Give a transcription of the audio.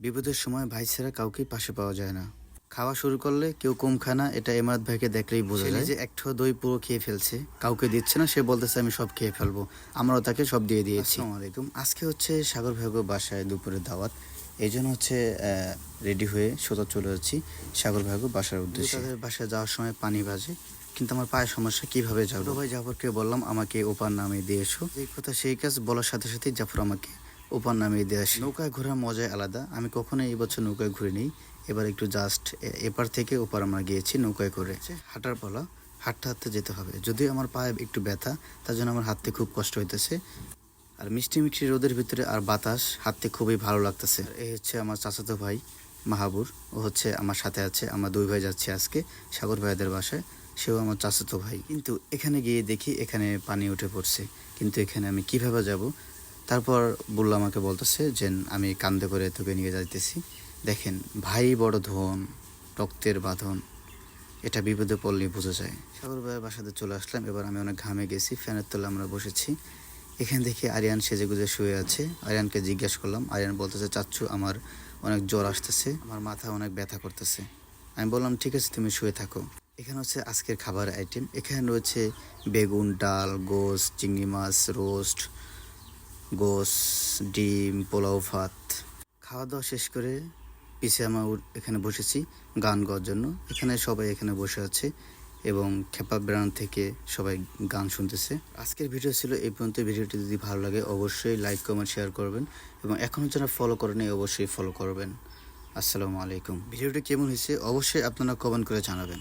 বিপদের সময় ভাই ছাড়া কাউকে পাশে পাওয়া যায় না। খাওয়া শুরু করলে কেউ কম খায় না এটা এমারাত ভাইকে দেখলেই বোঝা যায়। যে একটা দই পুরো খেয়ে ফেলছে। কাউকে দিচ্ছে না সে বলতেছে আমি সব খেয়ে ফেলব। আমরাও তাকে সব দিয়ে দিয়েছি। আলাইকুম। আজকে হচ্ছে সাগর ভাইগো বাসায় দুপুরের দাওয়াত। এই জন্য হচ্ছে রেডি হয়ে সোজা চলে যাচ্ছি সাগর ভাইগো বাসার উদ্দেশ্যে। তাদের বাসায় যাওয়ার সময় পানি বাজে কিন্তু আমার পায়ের সমস্যা কীভাবে যাব? ভাই জাফরকে বললাম আমাকে ওপার নামে দিয়ে এসো এই কথা সেই কাজ বলার সাথে সাথে জাফর আমাকে ওপার দিয়ে আসে। নৌকায় ঘোরার মজাই আলাদা। আমি কখনো এই বছর নৌকায় ঘুরে নিই এবার একটু জাস্ট এপার থেকে ওপার আমরা গিয়েছি নৌকায় করে। হাঁটার পালা, হাঁটতে হাঁটতে যেতে হবে। যদিও আমার পায়ে একটু ব্যথা, তার জন্য আমার হাঁটতে খুব কষ্ট হইতেছে। আর মিষ্টি মিষ্টি রোদের ভিতরে আর বাতাস, হাঁটতে খুবই ভালো লাগতেছে। এই হচ্ছে আমার চাচাতো ভাই মাহাবুর। ও হচ্ছে আমার সাথে আছে। আমরা দুই ভাই যাচ্ছি আজকে সাগর ভাইদের বাসায়। সেও আমার চাচাতো ভাই। কিন্তু এখানে গিয়ে দেখি এখানে পানি উঠে পড়ছে। কিন্তু এখানে আমি কীভাবে যাব? তারপর বলল আমাকে বলতেছে যে আমি কান্দে করে তোকে নিয়ে যাইতেছি। দেখেন, ভাই বড় ধন, রক্তের বাঁধন। এটা বিপদে পড়লে বোঝা যায়। সাগর ভাইয়ের বাসাতে চলে আসলাম। এবার আমি অনেক ঘামে গেছি, ফ্যানের তলে আমরা বসেছি। এখান থেকে আরিয়ান সেজে গুজে শুয়ে আছে। আরিয়ানকে জিজ্ঞেস করলাম। আরিয়ান বলতেছে চাচ্ছু আমার অনেক জ্বর আসতেছে। আমার মাথা অনেক ব্যথা করতেছে। আমি বললাম, ঠিক আছে, তুমি শুয়ে থাকো। এখানে হচ্ছে আজকের খাবার আইটেম এখানে রয়েছে বেগুন, ডাল গোস চিংড়ি মাছ, রোস্ট গোস, ডিম, পোলাও, ভাত। খাওয়া দাওয়া শেষ করে পিছিয়ে আমরা এখানে বসেছি গান গাওয়ার জন্য। এখানে সবাই এখানে বসে আছে এবং খেপা ব্রান থেকে সবাই গান শুনতেছে। আজকের ভিডিও ছিল এই পর্যন্ত। ভিডিওটি যদি ভালো লাগে অবশ্যই লাইক, কমেন্ট, শেয়ার করবেন এবং এখনও যারা ফলো করেনি অবশ্যই ফলো করবেন। আসসালামু আলাইকুম। ভিডিওটি কেমন হয়েছে অবশ্যই আপনারা কমেন্ট করে জানাবেন।